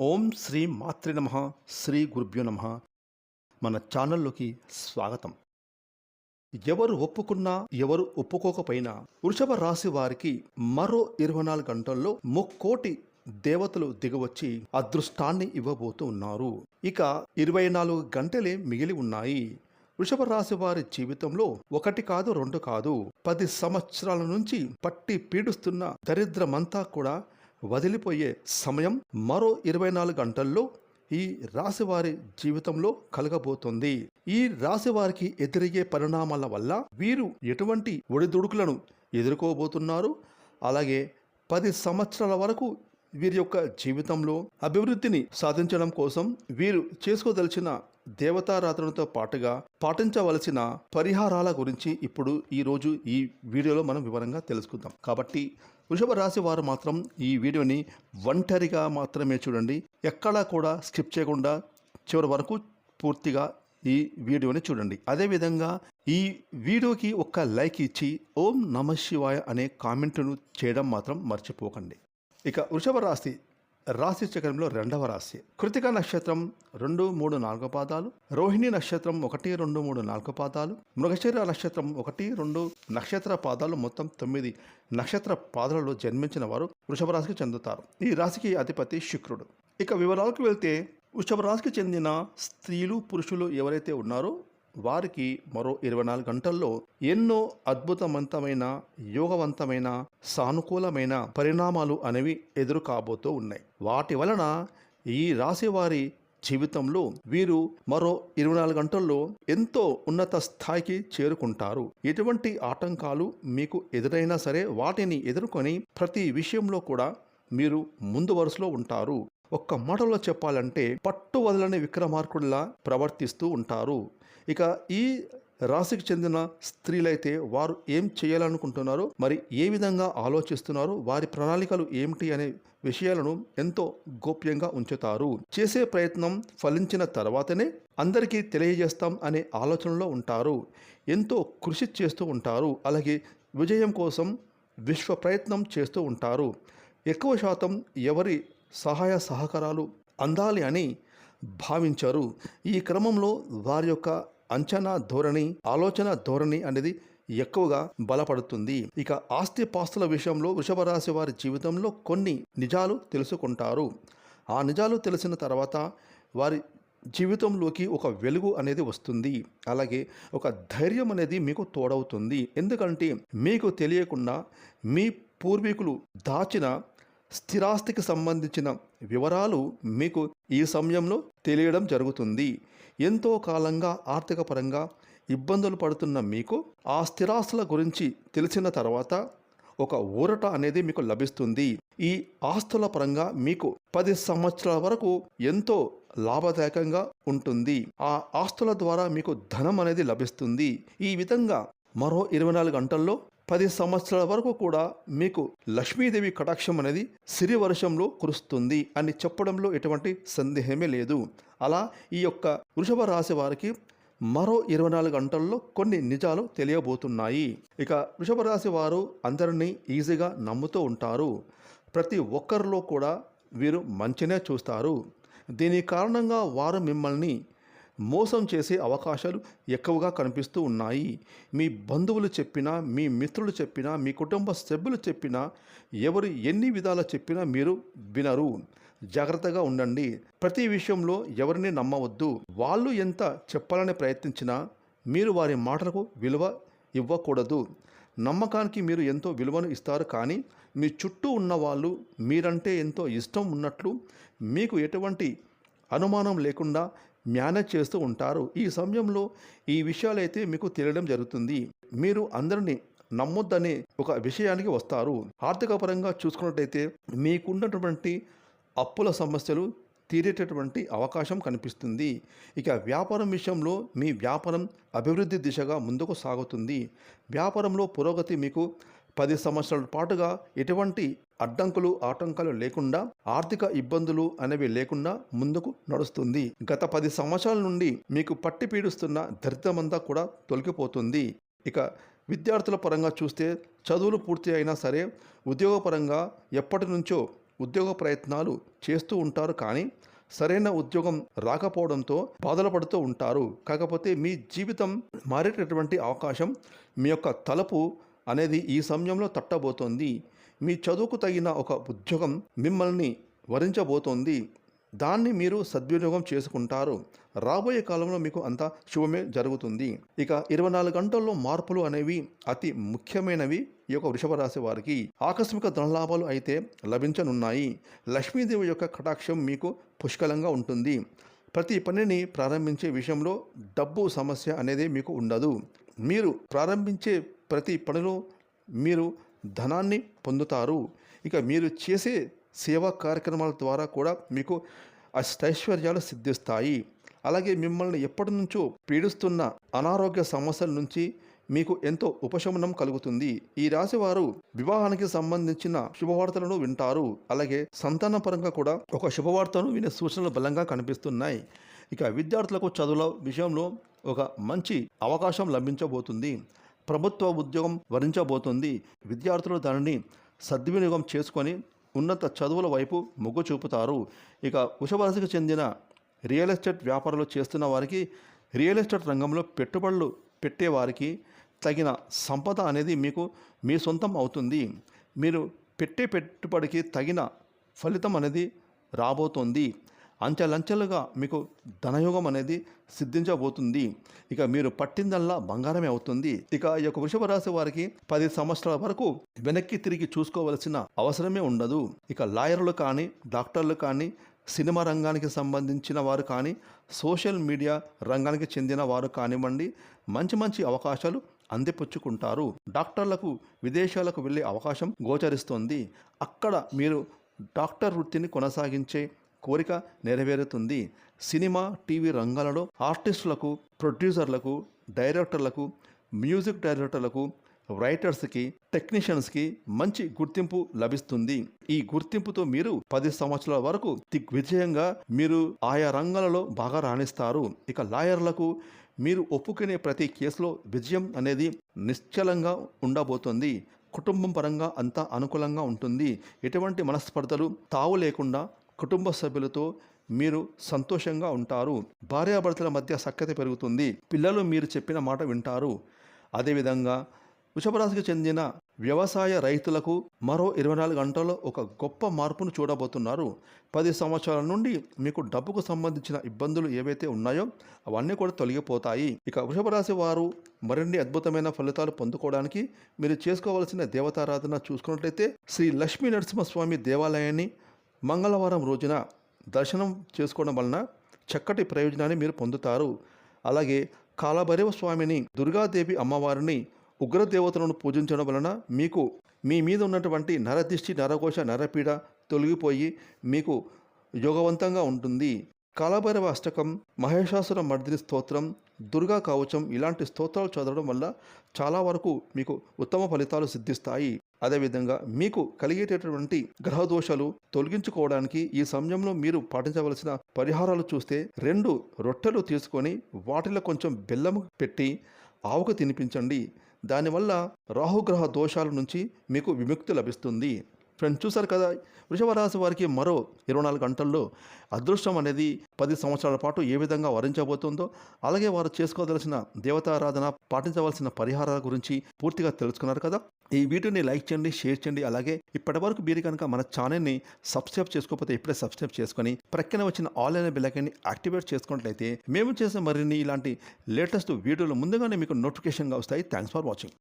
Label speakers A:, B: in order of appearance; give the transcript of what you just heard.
A: ఓం శ్రీ మాతృ నమ శ్రీ గురుభ్యో నమ. మన ఛానల్లోకి స్వాగతం. ఎవరు ఒప్పుకున్నా ఎవరు ఒప్పుకోకపోయినా వృషభ రాశి వారికి మరో ఇరవై నాలుగు గంటల్లో ముక్కోటి దేవతలు దిగవచ్చి అదృష్టాన్ని ఇవ్వబోతూ ఉన్నారు. ఇక ఇరవై నాలుగు గంటలే మిగిలి ఉన్నాయి. వృషభ రాశి వారి జీవితంలో ఒకటి కాదు రెండు కాదు. పది సంవత్సరాల నుంచి పట్టి పీడిస్తున్న దరిద్రమంతా కూడా వదిలిపోయే సమయం మరో ఇరవై నాలుగు గంటల్లో ఈ రాశి వారి జీవితంలో కలగబోతుంది. ఈ రాశి వారికి ఎదురయ్యే పరిణామాల వల్ల వీరు ఎటువంటి ఒడిదుడుకులను ఎదుర్కోబోతున్నారు? అలాగే పది సంవత్సరాల వరకు వీరి యొక్క జీవితంలో అభివృద్ధిని సాధించడం కోసం వీరు చేసుకోదలిచిన దేవతారాధనతో పాటుగా పాటించవలసిన పరిహారాల గురించి ఇప్పుడు ఈరోజు ఈ వీడియోలో మనం వివరంగా తెలుసుకుందాం. కాబట్టి వృషభ రాశి వారు మాత్రం ఈ వీడియోని ఒంటరిగా మాత్రమే చూడండి. ఎక్కడా కూడా స్కిప్ చేయకుండా చివరి వరకు పూర్తిగా ఈ వీడియోని చూడండి. అదేవిధంగా ఈ వీడియోకి ఒక లైక్ ఇచ్చి ఓం నమ శివాయ అనే కామెంట్ను చేయడం మాత్రం మర్చిపోకండి. ఇక వృషభ రాశి రాశి చక్రంలో రెండవ రాశి. కృతిక నక్షత్రం రెండు మూడు నాలుగు పాదాలు. రోహిణి నక్షత్రం ఒకటి రెండు మూడు నాలుగు పాదాలు. మృగశీర నక్షత్రం ఒకటి రెండు నక్షత్ర పాదాలు మొత్తం తొమ్మిది నక్షత్ర పాదాలలో జన్మించిన వారు వృషభ రాశికి చెందుతారు. ఈ రాశికి అధిపతి శుక్రుడు. ఇక వివరాలకు వెళ్తే వృషభ రాశికి చెందిన స్త్రీలు పురుషులు ఎవరైతే ఉన్నారో వారికి మరో ఇరవై నాలుగు గంటల్లో ఎన్నో అద్భుతవంతమైన యోగవంతమైన సానుకూలమైన పరిణామాలు అనేవి ఎదురు కాబోతూ ఉన్నాయి. వాటి వలన ఈ రాశి వారి జీవితంలో వీరు మరో ఇరవై నాలుగు గంటల్లో ఎంతో ఉన్నత స్థాయికి చేరుకుంటారు. ఎటువంటి ఆటంకాలు మీకు ఎదురైనా సరే వాటిని ఎదుర్కొని ప్రతి విషయంలో కూడా మీరు ముందు వరుసలో ఉంటారు. ఒక్క మాటలో చెప్పాలంటే పట్టు వదలని విక్రమార్కుడిలా ప్రవర్తిస్తూ ఉంటారు. ఇక ఈ రాశికి చెందిన స్త్రీలైతే వారు ఏం చేయాలనుకుంటున్నారో? మరి ఏ విధంగా ఆలోచిస్తున్నారో? వారి ప్రణాళికలు ఏమిటి అనే విషయాలను ఎంతో గోప్యంగా ఉంచుతారు. చేసే ప్రయత్నం ఫలించిన తర్వాతనే అందరికీ తెలియజేస్తాం అనే ఆలోచనలో ఉంటారు. ఎంతో కృషి చేస్తూ ఉంటారు. అలాగే విజయం కోసం విశ్వ ప్రయత్నం చేస్తూ ఉంటారు. ఎక్కువ శాతం ఎవరి సహాయ సహకారాలు అందాలి అని భావించారు. ఈ క్రమంలో వారి యొక్క అంచనా ధోరణి ఆలోచన ధోరణి అనేది ఎక్కువగా బలపడుతుంది. ఇక ఆస్తి పాస్తుల విషయంలో వృషభ రాశి వారి జీవితంలో కొన్ని నిజాలు తెలుసుకుంటారు. ఆ నిజాలు తెలిసిన తర్వాత వారి జీవితంలోకి ఒక వెలుగు అనేది వస్తుంది. అలాగే ఒక ధైర్యం అనేది మీకు తోడవుతుంది. ఎందుకంటే మీకు తెలియకుండా మీ పూర్వీకులు దాచిన స్థిరాస్తికి సంబంధించిన వివరాలు మీకు ఈ సమయంలో తెలియడం జరుగుతుంది. ఎంతో కాలంగా ఆర్థిక పరంగా ఇబ్బందులు పడుతున్న మీకు ఆ స్థిరాస్తుల గురించి తెలిసిన తర్వాత ఒక ఊరట అనేది మీకు లభిస్తుంది. ఈ ఆస్తుల పరంగా మీకు పది సంవత్సరాల వరకు ఎంతో లాభదాయకంగా ఉంటుంది. ఆ ఆస్తుల ద్వారా మీకు ధనం అనేది లభిస్తుంది. ఈ విధంగా మరో ఇరవై నాలుగు గంటల్లో పది సంవత్సరాల వరకు కూడా మీకు లక్ష్మీదేవి కటాక్షం అనేది సిరి వర్షంలో కురుస్తుంది అని చెప్పడంలో ఎటువంటి సందేహమే లేదు. అలా ఈ యొక్క వృషభ రాశి వారికి మరో ఇరవై నాలుగు గంటల్లో కొన్ని నిజాలు తెలియబోతున్నాయి. ఇక వృషభ రాశి వారు అందరినీ ఈజీగా నమ్ముతూ ఉంటారు. ప్రతి ఒక్కరిలో కూడా వీరు మంచినే చూస్తారు. దీని కారణంగా వారు మిమ్మల్ని మోసం చేసే అవకాశాలు ఎక్కువగా కనిపిస్తూ ఉన్నాయి. మీ బంధువులు చెప్పినా మీ మిత్రులు చెప్పినా మీ కుటుంబ సభ్యులు చెప్పినా ఎవరు ఎన్ని విధాలా చెప్పినా మీరు వినరు. జాగ్రత్తగా ఉండండి. ప్రతి విషయంలో ఎవరిని నమ్మవద్దు. వాళ్ళు ఎంత చెప్పాలని ప్రయత్నించినా మీరు వారి మాటలకు విలువ ఇవ్వకూడదు. నమ్మకానికి మీరు ఎంతో విలువను ఇస్తారు కానీ మీ చుట్టూ ఉన్న వాళ్ళు మీరంటే ఎంతో ఇష్టం ఉన్నట్లు మీకు ఎటువంటి అనుమానం లేకుండా మేనేజ్ చేస్తూ ఉంటారు. ఈ సమయంలో ఈ విషయాలైతే మీకు తెలియడం జరుగుతుంది. మీరు అందరినీ నమ్మొద్దనే ఒక విషయానికి వస్తారు. ఆర్థిక పరంగా చూసుకున్నట్టయితే మీకున్నటువంటి అప్పుల సమస్యలు తీరేటటువంటి అవకాశం కనిపిస్తుంది. ఇక వ్యాపారం విషయంలో మీ వ్యాపారం అభివృద్ధి దిశగా ముందుకు సాగుతుంది. వ్యాపారంలో పురోగతి మీకు పది సంవత్సరాల పాటుగా ఎటువంటి అడ్డంకులు ఆటంకాలు లేకుండా ఆర్థిక ఇబ్బందులు అనేవి లేకుండా ముందుకు నడుస్తుంది. గత పది సంవత్సరాల నుండి మీకు పట్టి పీడిస్తున్న దరిద్రమంతా కూడా తొలగిపోతుంది. ఇక విద్యార్థుల పరంగా చూస్తే చదువులు పూర్తి అయినా సరే ఉద్యోగపరంగా ఎప్పటి నుంచో ఉద్యోగ ప్రయత్నాలు చేస్తూ ఉంటారు కానీ సరైన ఉద్యోగం రాకపోవడంతో బాధలు పడుతూ ఉంటారు. కాకపోతే మీ జీవితం మారేటటువంటి అవకాశం మీ యొక్క తలుపు అనేది ఈ సమయంలో తట్టబోతోంది. మీ చదువుకు తగిన ఒక ఉద్యోగం మిమ్మల్ని వరించబోతోంది. దాన్ని మీరు సద్వినియోగం చేసుకుంటారు. రాబోయే కాలంలో మీకు అంతా శుభమే జరుగుతుంది. ఇక ఇరవై నాలుగు గంటల్లో మార్పులు అనేవి అతి ముఖ్యమైనవి ఈ యొక్క వృషభ రాశి వారికి. ఆకస్మిక ధనలాభాలు అయితే లభించనున్నాయి. లక్ష్మీదేవి యొక్క కటాక్షం మీకు పుష్కలంగా ఉంటుంది. ప్రతి పనిని ప్రారంభించే విషయంలో డబ్బు సమస్య అనేది మీకు ఉండదు. మీరు ప్రారంభించే ప్రతి పనిలో మీరు ధనాన్ని పొందుతారు. ఇక మీరు చేసే సేవా కార్యక్రమాల ద్వారా కూడా మీకు అష్టైశ్వర్యాలు సిద్ధిస్తాయి. అలాగే మిమ్మల్ని ఎప్పటి నుంచో పీడిస్తున్న అనారోగ్య సమస్యల నుంచి మీకు ఎంతో ఉపశమనం కలుగుతుంది. ఈ రాశి వారు వివాహానికి సంబంధించిన శుభవార్తలను వింటారు. అలాగే సంతాన పరంగా కూడా ఒక శుభవార్తను వినే సూచనలు బలంగా కనిపిస్తున్నాయి. ఇక విద్యార్థులకు చదువుల విషయంలో ఒక మంచి అవకాశం లభించబోతుంది. ప్రభుత్వ ఉద్యోగం వరించబోతుంది. విద్యార్థులు దానిని సద్వినియోగం చేసుకొని ఉన్నత చదువుల వైపు మొగ్గు చూపుతారు. ఇక వృషభరాశికి చెందిన రియల్ ఎస్టేట్ వ్యాపారాలు చేస్తున్న వారికి రియల్ ఎస్టేట్ రంగంలో పెట్టుబడులు పెట్టేవారికి తగిన సంపద అనేది మీకు మీ సొంతం అవుతుంది. మీరు పెట్టే పెట్టుబడికి తగిన ఫలితం అనేది రాబోతోంది. అంచెలంచెలుగా మీకు ధనయోగం అనేది సిద్ధించబోతుంది. ఇక మీరు పట్టిందల్లా బంగారమే అవుతుంది. ఇక ఈ యొక్క వృషభ రాశి వారికి పది సంవత్సరాల వరకు వెనక్కి తిరిగి చూసుకోవలసిన అవసరమే ఉండదు. ఇక లాయర్లు కానీ డాక్టర్లు కానీ సినిమా రంగానికి సంబంధించిన వారు కానీ సోషల్ మీడియా రంగానికి చెందిన వారు కానివ్వండి మంచి మంచి అవకాశాలు అందిపుచ్చుకుంటారు. డాక్టర్లకు విదేశాలకు వెళ్ళే అవకాశం గోచరిస్తోంది. అక్కడ మీరు డాక్టర్ వృత్తిని కొనసాగించే కోరిక నెరవేరుతుంది. సినిమా టీవీ రంగాలలో ఆర్టిస్టులకు ప్రొడ్యూసర్లకు డైరెక్టర్లకు మ్యూజిక్ డైరెక్టర్లకు రైటర్స్కి టెక్నీషియన్స్కి మంచి గుర్తింపు లభిస్తుంది. ఈ గుర్తింపుతో మీరు పది సంవత్సరాల వరకు దిగ్విజయంగా మీరు ఆయా రంగాలలో బాగా రాణిస్తారు. ఇక లాయర్లకు మీరు ఒప్పుకునే ప్రతి కేసులో విజయం అనేది నిశ్చలంగా ఉండబోతుంది. కుటుంబం పరంగా అంతా అనుకూలంగా ఉంటుంది. ఎటువంటి మనస్పర్ధలు తావు లేకుండా కుటుంబ సభ్యులతో మీరు సంతోషంగా ఉంటారు. భార్యాభర్తల మధ్య సఖ్యత పెరుగుతుంది. పిల్లలు మీరు చెప్పిన మాట వింటారు. అదేవిధంగా వృషభరాశికి చెందిన వ్యవసాయ రైతులకు మరో ఇరవై నాలుగు గంటల్లో ఒక గొప్ప మార్పును చూడబోతున్నారు. పది సంవత్సరాల నుండి మీకు డబ్బుకు సంబంధించిన ఇబ్బందులు ఏవైతే ఉన్నాయో అవన్నీ కూడా తొలగిపోతాయి. ఇక వృషభరాశి వారు మరిన్ని అద్భుతమైన ఫలితాలు పొందుకోవడానికి మీరు చేసుకోవాల్సిన దేవతారాధన చూసుకున్నట్లయితే శ్రీ లక్ష్మీ నరసింహస్వామి దేవాలయాన్ని మంగళవారం రోజున దర్శనం చేసుకోవడం వలన చక్కటి ప్రయోజనాన్ని మీరు పొందుతారు. అలాగే కాలభైరవ స్వామిని దుర్గాదేవి అమ్మవారిని ఉగ్రదేవతలను పూజించడం వలన మీకు మీ మీద ఉన్నటువంటి నరదిష్టి నరకోశ నరపీడ తొలగిపోయి మీకు యోగవంతంగా ఉంటుంది. కాలభైరవ అష్టకం మహేషాసుర మర్దిని స్తోత్రం దుర్గా కవచం ఇలాంటి స్తోత్రాలు చదవడం వల్ల చాలా వరకు మీకు ఉత్తమ ఫలితాలు సిద్ధిస్తాయి. అదేవిధంగా మీకు కలిగేటటువంటి గ్రహ దోషాలు తొలగించుకోవడానికి ఈ సమయంలో మీరు పాటించవలసిన పరిహారాలు చూస్తే రెండు రొట్టెలు తీసుకొని వాటిలో కొంచెం బెల్లం పెట్టి ఆవుకు తినిపించండి. దానివల్ల రాహుగ్రహ దోషాల నుంచి మీకు విముక్తి లభిస్తుంది. ఫ్రెండ్స్ చూసారు కదా వృషభ రాశి వారికి మరో ఇరవై నాలుగు గంటల్లో అదృష్టం అనేది పది సంవత్సరాల పాటు ఏ విధంగా వరించబోతుందో అలాగే వారు చేసుకోదలసిన దేవతారాధన పాటించవలసిన పరిహారాల గురించి పూర్తిగా తెలుసుకున్నారు కదా. ఈ వీడియోని లైక్ చేయండి షేర్ చేయండి అలాగే ఇప్పటి వరకు మీరు కనుక మన ఛానల్ని సబ్స్క్రైబ్ చేసుకోకపోతే ఇప్పుడే సబ్స్క్రైబ్ చేసుకొని ప్రక్కన వచ్చిన ఆన్లైన్ అనే బిల్లకని యాక్టివేట్ చేసుకున్నట్లయితే మేము చేసే మరిన్ని ఇలాంటి లేటెస్ట్ వీడియోలు ముందుగానే మీకు నోటిఫికేషన్గా వస్తాయి. Thanks for watching